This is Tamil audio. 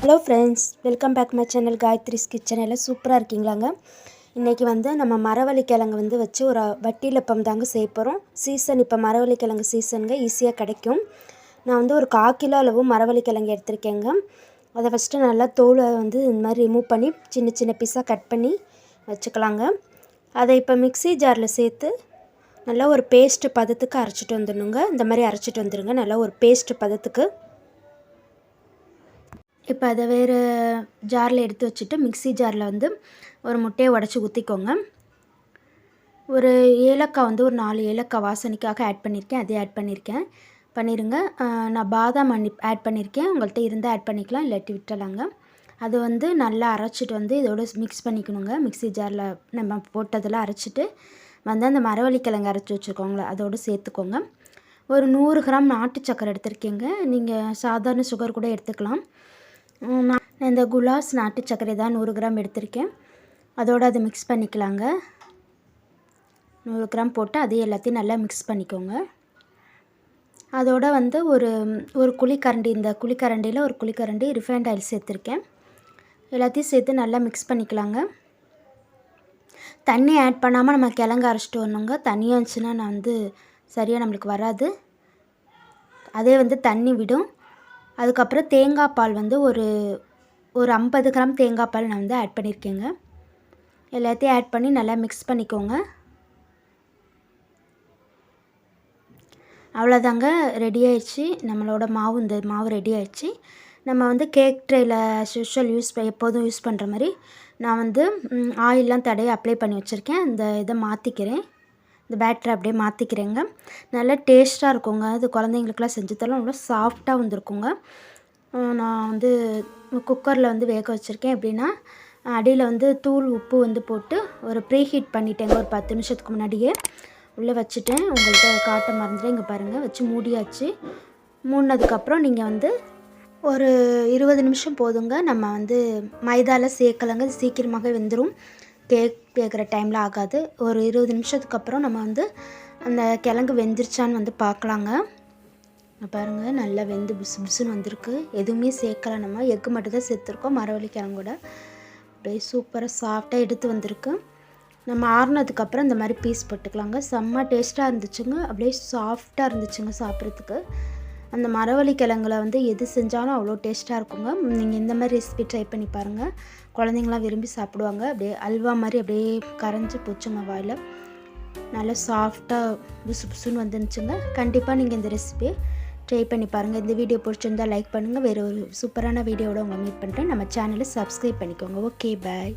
Hello friends welcome back my channel Gayathri's kitchen எல்லாம் சூப்பராக இருக்கீங்களாங்க? இன்றைக்கி வந்து நம்ம மரவள்ளி கிழங்கு வந்து வச்சு ஒரு வட்டிலப்பம் தாங்க செய்ய போகிறோம் சீசன் இப்போ மரவள்ளி கிழங்கு சீசனுங்க ஈஸியாக கிடைக்கும். நான் வந்து ஒரு கால் கிலோ அளவு மரவள்ளி கிழங்கு எடுத்திருக்கேங்க. அதை ஃபஸ்ட்டு நல்லா தோலை வந்து இந்த மாதிரி ரிமூவ் பண்ணி சின்ன சின்ன பீஸாக கட் பண்ணி வச்சுக்கலாங்க. அதை இப்போ மிக்ஸி ஜாரில் சேர்த்து நல்லா ஒரு பேஸ்ட்டு பதத்துக்கு அரைச்சிட்டு வந்துடணுங்க. இந்த மாதிரி அரைச்சிட்டு வந்துடுங்க. நல்லா ஒரு பேஸ்ட்டு பதத்துக்கு இப்போ அதை வேறு ஜாரில் எடுத்து வச்சுட்டு மிக்ஸி ஜாரில் வந்து ஒரு முட்டையை உடச்சி ஊற்றிக்கோங்க. ஒரு ஏலக்காய் வந்து ஒரு நாலு ஏலக்காய் வாசனைக்காக ஆட் பண்ணியிருக்கேன். அதே ஆட் பண்ணியிருக்கேன். பண்ணிடுங்க நான் பாதாம் அன்னி ஆட் பண்ணியிருக்கேன். உங்கள்கிட்ட இருந்தால் ஆட் பண்ணிக்கலாம் இல்லாட்டி விட்டலாங்க அது வந்து நல்லா அரைச்சிட்டு வந்து இதோட மிக்ஸ் பண்ணிக்கணுங்க. மிக்ஸி ஜாரில் நம்ம போட்டதெல்லாம் அரைச்சிட்டு வந்து அந்த மரவள்ளி கிழங்கு அரைச்சி வச்சுருக்கோங்களே அதோடு சேர்த்துக்கோங்க. ஒரு நூறு கிராம் நாட்டு சக்கரை எடுத்திருக்கீங்க. நீங்கள் சாதாரண சுகர் கூட எடுத்துக்கலாம். நான் இந்த குலாஸ் நாட்டு சர்க்கரை தான் நூறு கிராம் எடுத்திருக்கேன். அதோடு அதை மிக்ஸ் பண்ணிக்கலாங்க. நூறு கிராம் போட்டு அதே எல்லாத்தையும் நல்லா மிக்ஸ் பண்ணிக்கோங்க. அதோட வந்து ஒரு ஒரு குழிக்கரண்டி இந்த குழிக்கரண்டியில் ஒரு குழிக்கரண்டி ரிஃபைண்ட் ஆயில் சேர்த்துருக்கேன். எல்லாத்தையும் சேர்த்து நல்லா மிக்ஸ் பண்ணிக்கலாங்க. தண்ணி ஆட் பண்ணாமல் நம்ம கிழங்கு அரைச்சிட்டு வரணுங்க. தண்ணியாக இருந்துச்சுன்னா நான் வந்து சரியாக நம்மளுக்கு வராது. அதே வந்து தண்ணி விடும். அதுக்கப்புறம் தேங்காய் பால் வந்து ஒரு ஒரு ஐம்பது கிராம் தேங்காய் பால் நான் வந்து ஆட் பண்ணியிருக்கேங்க. எல்லாத்தையும் ஆட் பண்ணி நல்லா மிக்ஸ் பண்ணிக்கோங்க. அவ்வளோதாங்க ரெடி ஆயிடுச்சு. நம்மளோட மாவு இந்த மாவு ரெடி ஆயிடுச்சு. நம்ம வந்து கேக் ட்ரேயில் யூஸ்வல் யூஸ் எப்போதும் யூஸ் பண்ணுற மாதிரி நான் வந்து ஆயிலெலாம் தடையை அப்ளை பண்ணி வச்சுருக்கேன். இந்த இதை மாற்றிக்கிறேன் இந்த பேட்டரை அப்படியே மாற்றிக்கிறேங்க நல்லா டேஸ்ட்டாக இருக்குங்க. அது குழந்தைங்களுக்குலாம் செஞ்சு தரலாம். நல்லா சாஃப்டாக வந்திருக்குங்க. நான் வந்து குக்கரில் வந்து வேக வச்சுருக்கேன். எப்படின்னா அடியில் வந்து தூள் உப்பு வந்து போட்டு ஒரு ப்ரீ ஹீட் பண்ணிட்டேங்க. ஒரு பத்து நிமிஷத்துக்கு முன்னாடியே உள்ளே வச்சுட்டேன். உங்கள்கிட்ட காட்ட மறந்துட்டு இங்கே பாருங்கள் வச்சு மூடியாச்சு. மூடினதுக்கப்புறம் நீங்கள் வந்து ஒரு இருபது நிமிஷம் போதுங்க. நம்ம வந்து மைதாவில் சேர்க்கலைங்க. சீக்கிரமாக சீக்கிரமாகவே வெந்துடும் கேக் கேட்குற டைமில் ஆகாது. ஒரு இருபது நிமிஷத்துக்கு அப்புறம் நம்ம வந்து அந்த கிழங்கு வெந்துருச்சான்னு வந்து பார்க்கலாங்க பாருங்கள் நல்லா வெந்து புசு புசுன்னு வந்திருக்கு. எதுவுமே சேர்க்கல நம்ம. எக்கு மட்டும் தான் சேர்த்துருக்கோம். மரவள்ளி கிழங்கோட அப்படியே சூப்பராக சாஃப்டாக எடுத்து வந்திருக்கு. நம்ம ஆறுனதுக்கப்புறம் இந்த மாதிரி பீஸ் போட்டுக்கலாங்க. செம்ம டேஸ்ட்டாக இருந்துச்சுங்க. அப்படியே சாஃப்டாக இருந்துச்சுங்க சாப்பிட்றதுக்கு. அந்த மரவள்ளி கிழங்குல வந்து எது செஞ்சாலும் அவ்வளோ டேஸ்ட்டாக இருக்குங்க. நீங்கள் இந்த மாதிரி ரெசிபி ட்ரை பண்ணி பாருங்கள் குழந்தைங்களாம் விரும்பி சாப்பிடுவாங்க. அப்படியே அல்வா மாதிரி அப்படியே கரைஞ்சி போச்சுங்க வாயில். நல்லா சாஃப்டாக புசு புசுன்னு வந்துருந்துச்சுங்க. கண்டிப்பாக நீங்கள் இந்த ரெசிபியை ட்ரை பண்ணி பாருங்கள் இந்த வீடியோ பிடிச்சிருந்தா லைக் பண்ணுங்கள் வேறு ஒரு சூப்பரான வீடியோவோட உங்களை மீட் பண்ணுறேன் நம்ம சேனலை சப்ஸ்கிரைப் பண்ணிக்கோங்க. Okay bye